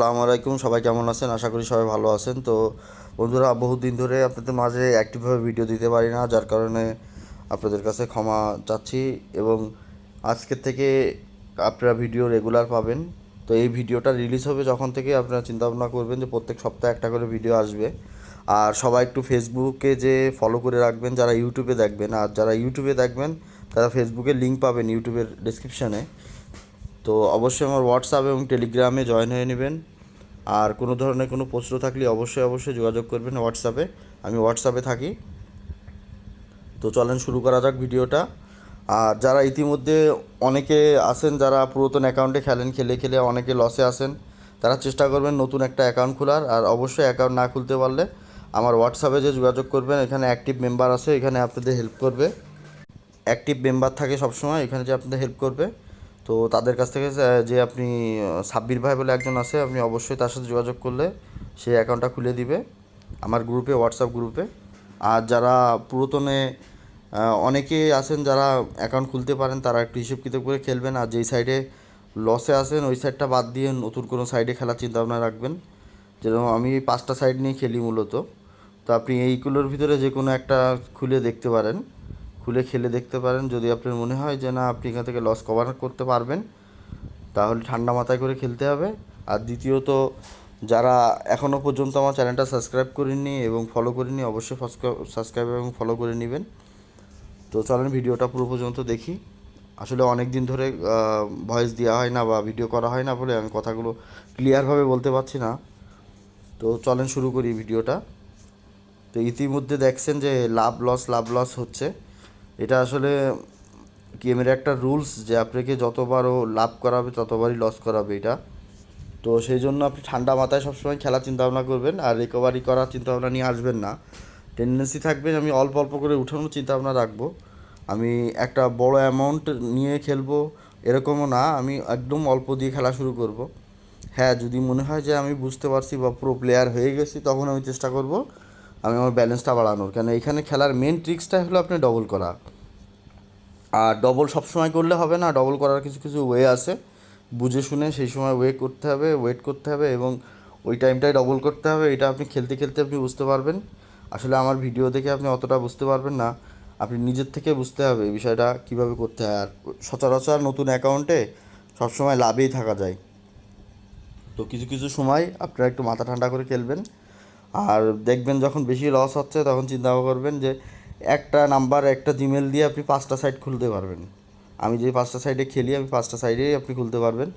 আসসালামু আলাইকুম, সবাই কেমন আছেন? আশা করি সবাই ভালো আছেন। তো বন্ধুরা বহুত দিন ধরে আপনাদের মাঝে অ্যাক্টিভভাবে ভিডিও দিতে পারি না, যার কারণে আপনাদের কাছে ক্ষমা চাচ্ছি এবং আজকের থেকে আপনারা ভিডিও রেগুলার পাবেন। তো এই ভিডিওটা রিলিজ হবে যখন থেকে আপনারা চিন্তা ভাবনা করবেন যে প্রত্যেক সপ্তাহে একটা করে ভিডিও আসবে। আর সবাই একটু ফেসবুকে যে ফলো করে রাখবেন, যারা ইউটিউবে দেখবেন, আর যারা ইউটিউবে দেখবেন, তারা ফেসবুকে লিঙ্ক পাবেন ইউটিউবের ডিসক্রিপশানে তো অবশ্যই আমার হোয়াটসঅ্যাপ এবং টেলিগ্রামে জয়েন হয়ে নেবেন। আর কোনো ধরনের কোনো প্রশ্ন থাকলে অবশ্যই অবশ্যই যোগাযোগ করবেন হোয়াটসঅ্যাপে আমি হোয়াটসঅ্যাপে থাকি। তো চলেন শুরু করা যাক ভিডিওটা। আর যারা ইতিমধ্যে অনেকে আছেন, যারা পুরাতন অ্যাকাউন্টে খেলেন, খেলে খেলে অনেকে লসে আসেন তারা চেষ্টা করবেন নতুন একটা অ্যাকাউন্ট খোলার। আর অবশ্যই অ্যাকাউন্ট না খুলতে পারলে আমার হোয়াটসঅ্যাপে যে যোগাযোগ করবেন, এখানে অ্যাক্টিভ মেম্বার আছে, এখানে আপনাদের হেল্প করবে। অ্যাক্টিভ মেম্বার থাকে সবসময়, এখানে যে আপনাদের হেল্প করবে। তো তাদের কাছ থেকে যে- আপনি সাব্বির ভাই বলে একজন আছে, আপনি অবশ্যই তার সাথে যোগাযোগ করলে সেই অ্যাকাউন্টটা খুলে দিবে আমার গ্রুপে হোয়াটসঅ্যাপ গ্রুপে আর যারা পুরাতনে অনেকে আছেন যারা অ্যাকাউন্ট খুলতে পারেন, তারা একটু হিসেব কিতাব করে খেলবেন। আর যেই সাইডে লসে আছেন, ওই সাইডটা বাদ দিয়ে নতুন কোনো সাইডে খেলার চিন্তা ভাবনা রাখবেন। যেরকম আমি পাঁচটা সাইড নিয়ে খেলি মূলত। তো আপনি এইগুলোর ভিতরে যে কোনো একটা খুলে দেখতে পারেন। খুলে খেলে দেখতে পারেন। যদি আপনার মনে হয় যে না, আপনি এখান থেকে লস কভার করতে পারবেন, তাহলে ঠান্ডা মাথায় করে খেলতে হবে। আর দ্বিতীয়ত, যারা এখনও পর্যন্ত আমার চ্যানেলটা সাবস্ক্রাইব করেননি এবং ফলো করেননি, অবশ্যই সাবস্ক্রাইব এবং ফলো করে নেবেন। তো চলেন ভিডিওটা পুরো পর্যন্ত দেখি। আসলে অনেক দিন ধরে ভয়েস দেওয়া হয় না বা ভিডিও করা হয় না বলে আমি কথাগুলো ক্লিয়ারভাবে বলতে পারছি না। তো চলেন শুরু করি ভিডিওটা। তো ইতিমধ্যে দেখছেন যে লাভ লস লাভ লস হচ্ছে। এটা আসলে গেমের একটা রুলস যে আপনাকে যতবারও লাভ করাবে, ততবারই লস করাবে এটা। তো সেই জন্য আপনি ঠান্ডা মাথায় সবসময় খেলার চিন্তাভাবনা করবেন আর রিকভারি করার চিন্তাভাবনা নিয়ে আসবেন না। টেন্ডেন্সি থাকবে আমি অল্প অল্প করে উঠানোর চিন্তাভাবনা রাখব। আমি একটা বড় অ্যামাউন্ট নিয়ে খেলব এরকমও না, আমি একদম অল্প দিয়ে খেলা শুরু করব। হ্যাঁ যদি মনে হয় যে আমি বুঝতে পারছি বা প্রো প্লেয়ার হয়ে গেছি, তখন আমি চেষ্টা করব আমি আমার ব্যালেন্সটা বাড়ানোর। কেন, এখানে খেলার মেন ট্রিক্সটা হলো আপনি ডবল করা। আর ডবল সবসময় করলে হবে না ডবল করার কিছু কিছু ওয়ে আছে। বুঝে শুনে সেই সময় ওয়ে করতে হবে ওয়েট করতে হবে এবং ওই টাইমটাই ডবল করতে হবে। এটা আপনি খেলতে খেলতে আপনি বুঝতে পারবেন। আসলে আমার ভিডিও দেখে আপনি অতটা বুঝতে পারবেন না। আপনি নিজের থেকে বুঝতে হবে এই বিষয়টা কীভাবে করতে হয়। আর সচরাচর নতুন অ্যাকাউন্টে সবসময় লাভেই থাকা যায়। তো কিছু কিছু সময় আপনারা একটু মাথা ঠান্ডা করে খেলবেন। আর দেখবেন যখন বেশি লস হচ্ছে তখন চিন্তা করবেন যে একটা নাম্বার, একটা জিমেল দিয়ে আপনি পাঁচটা সাইট খুলতে পারবেন। আমি যে পাঁচটা সাইডে খেলি, আমি পাঁচটা সাইডেই আপনি খুলতে পারবেন।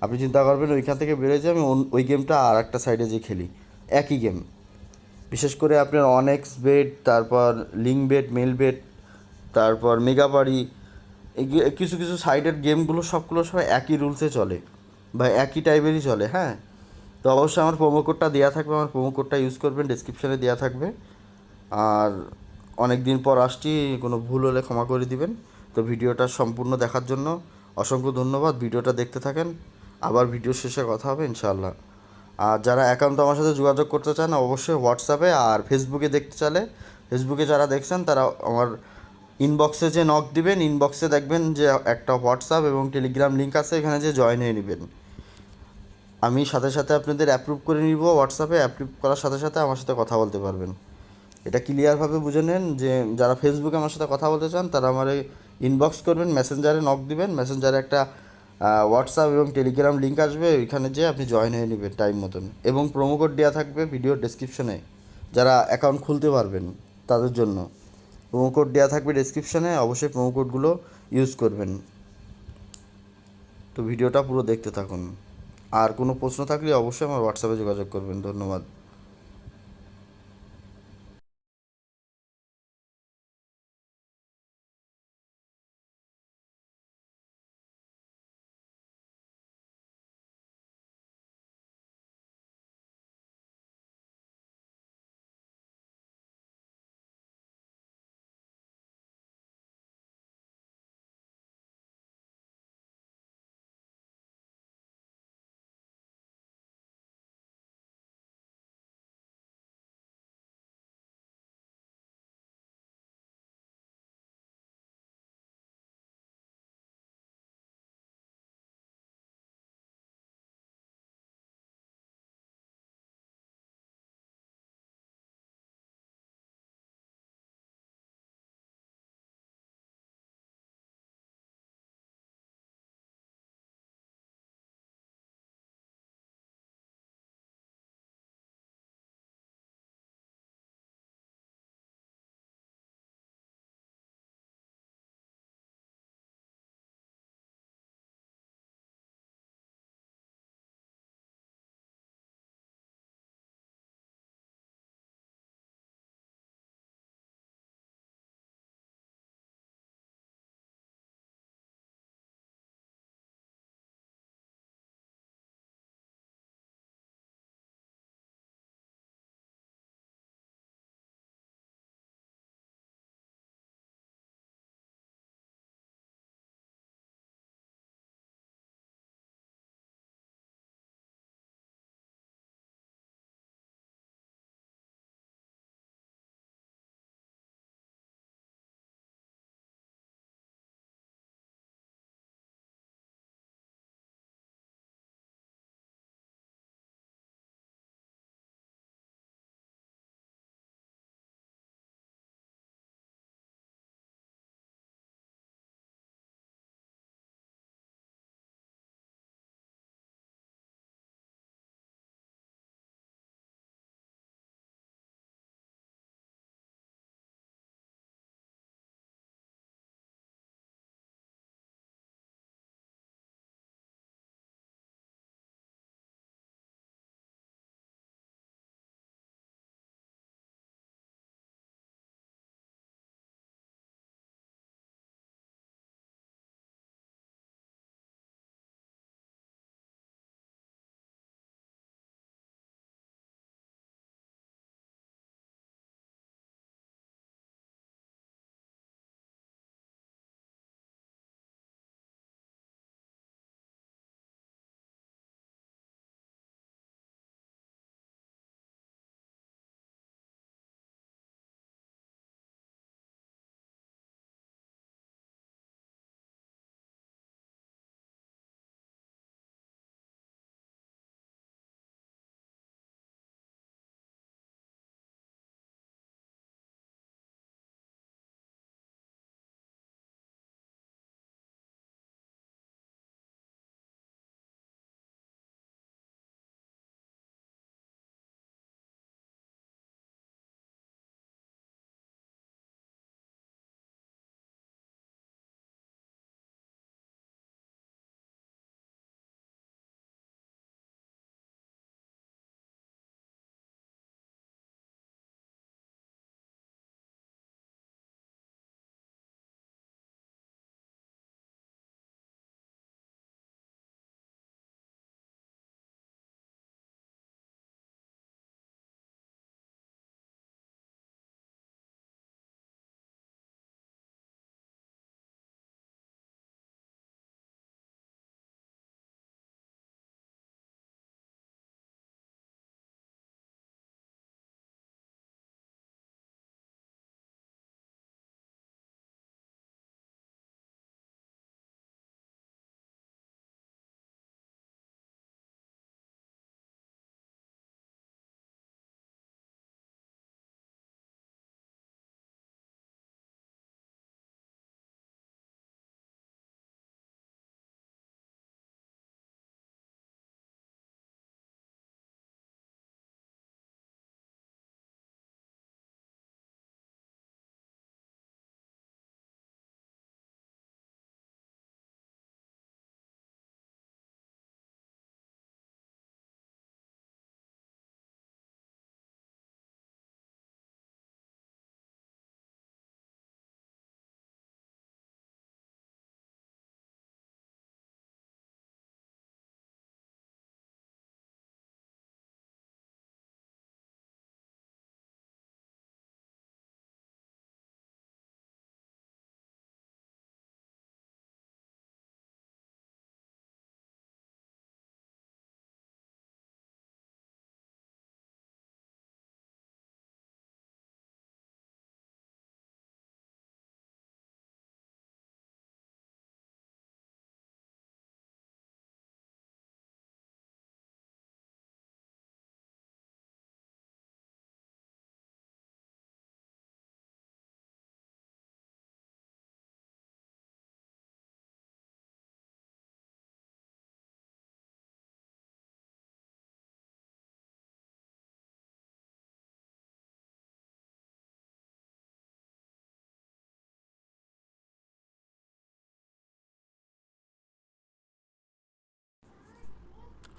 আপনি চিন্তা করবেন, ওইখান থেকে বেরোয় আমি ওই গেমটা আর একটা সাইডে যে খেলি। একই গেম বিশেষ করে আপনার অনেক্স বেড তারপর লিঙ্ক বেড মেল বেড তারপর মেগাবাড়ি এই কিছু কিছু সাইডের গেমগুলো সবগুলো সব একই রুলসে চলে বা একই টাইপেরই চলে হ্যাঁ? তো অবশ্যই আমার প্রোমো কোডটা দেওয়া থাকবে, আমার প্রোমো কোডটা ইউজ করবেন ডিসক্রিপশানে দেওয়া থাকবে। আর অনেক দিন পর আসছি, কোনো ভুল হলে ক্ষমা করে দিবেন। তো ভিডিওটা সম্পূর্ণ দেখার জন্য অসংখ্য ধন্যবাদ। ভিডিওটা দেখতে থাকেন, আবার ভিডিও শেষে কথা হবে ইনশাআল্লাহ। আর যারা অ্যাকাউন্ট আমার সাথে যোগাযোগ করতে চান, অবশ্যই হোয়াটসঅ্যাপে আর ফেসবুকে দেখতে চালে ফেসবুকে যারা দেখছেন, তারা আমার ইনবক্সে যে নক দিবেন ইনবক্সে দেখবেন যে একটা হোয়াটসঅ্যাপ এবং টেলিগ্রাম লিঙ্ক আছে, এখানে যে জয়েন হয়ে নেবেন। আমি সাথে সাথে আপনাদের অ্যাপ্রুভ করে নিব হোয়াটসঅ্যাপে অ্যাপ্রুভ করার সাথে সাথে আমার সাথে কথা বলতে পারবেন। এটা ক্লিয়ারভাবে বুঝে নেন যে যারা ফেসবুকে আমার সাথে কথা বলতে চান, তারা আমার ইনবক্স করবেন মেসেঞ্জারে নক দিবেন মেসেঞ্জারে একটা হোয়াটসঅ্যাপ এবং টেলিগ্রাম লিঙ্ক আসবে, ওইখানে যেয়ে আপনি জয়েন হয়ে নেবেন টাইম মতন। এবং প্রোমো কোড দেওয়া থাকবে ভিডিও ডেসক্রিপশনে যারা অ্যাকাউন্ট খুলতে পারবেন তাদের জন্য। প্রোমো কোড দেওয়া থাকবে ডেসক্রিপশনে অবশ্যই প্রোমো কোডগুলো ইউজ করবেন। তো ভিডিওটা পুরো দেখতে থাকুন। আর কোনো প্রশ্ন থাকলে অবশ্যই আমার হোয়াটসঅ্যাপে যোগাযোগ করবেন। ধন্যবাদ।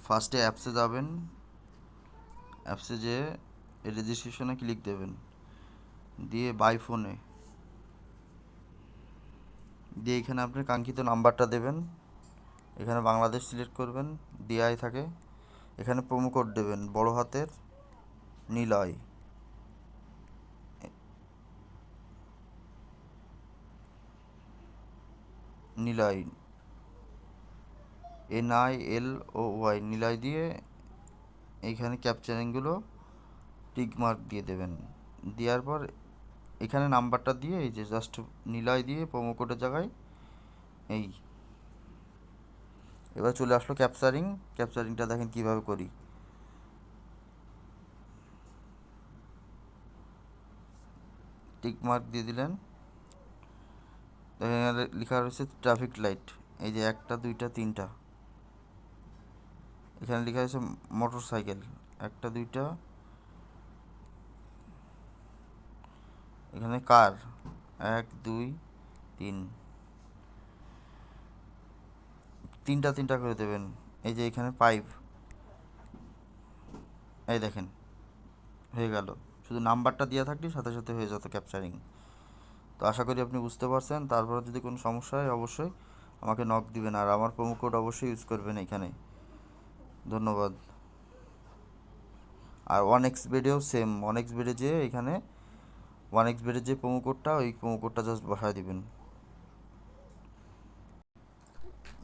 ফার্স্টে অ্যাপসে যাবেন অ্যাপসে যে রেজিস্ট্রেশনে ক্লিক দেবেন। দিয়ে বাই ফোনে দিয়ে এখানে আপনি কাঙ্ক্ষিত নাম্বারটা দেবেন। এখানে বাংলাদেশ সিলেক্ট করবেন ডিআই থাকে। এখানে প্রোমো কোড দেবেন, বড় হাতের Niloy Niloy N I L O Y Niloy দিয়ে এইখানে ক্যাপচারিংগুলো টিক মার্ক দিয়ে দেবেন। দেওয়ার পর এখানে নাম্বারটা দিয়ে এই যে জাস্ট নিলয় দিয়ে প্রোমো কোডের জায়গায় এই এবার চলে আসলো ক্যাপচারিং ক্যাপচারিংটা দেখেন কীভাবে করি। টিক মার্ক দিয়ে দিলেন। লেখা রয়েছে ট্রাফিক লাইট এই যে একটা, দুইটা, তিনটা। এখানে লেখা আছে মোটর সাইকেল একটা, দুইটা। এখানে কার? এক, দুই, তিন। তিনটা তিনটা করে দেবেন। এই যে এখানে পাইপ। এই দেখেন, হয়ে গেল। শুধু নাম্বারটা দেওয়া থাকলে সাথে সাথে হয়ে যেত ক্যাপচারিং তো আশা করি আপনি বুঝতে পারছেন। তারপরে যদি কোনো সমস্যা হয়, অবশ্যই আমাকে নক দিবেন। আর আমার প্রোমো কোড অবশ্যই ইউজ করবেন এখানে। ধন্যবাদ। আর ওয়ান এক্স বেডেও সেম ওয়ান এক্স বেডে যে এখানে ওয়ান এক্স বেডের যে প্রোমো কোডটা ওই প্রোমো কোডটা জাস্ট বসায় দিবেন।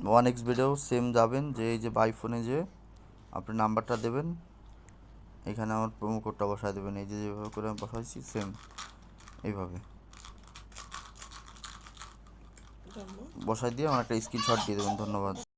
ওয়ান এক্স বেডেও সেম যাবেন, যে এই যে বাই ফোনে যে আপনি নাম্বারটা দেবেন, এখানে আমার প্রোমো কোডটা বসায় দেবেন, এই যে যেভাবে করে আমি বসাইছি সেম এইভাবে। বসাই দিয়ে আমার একটা স্ক্রিনশট দিয়ে দেবেন, ধন্যবাদ।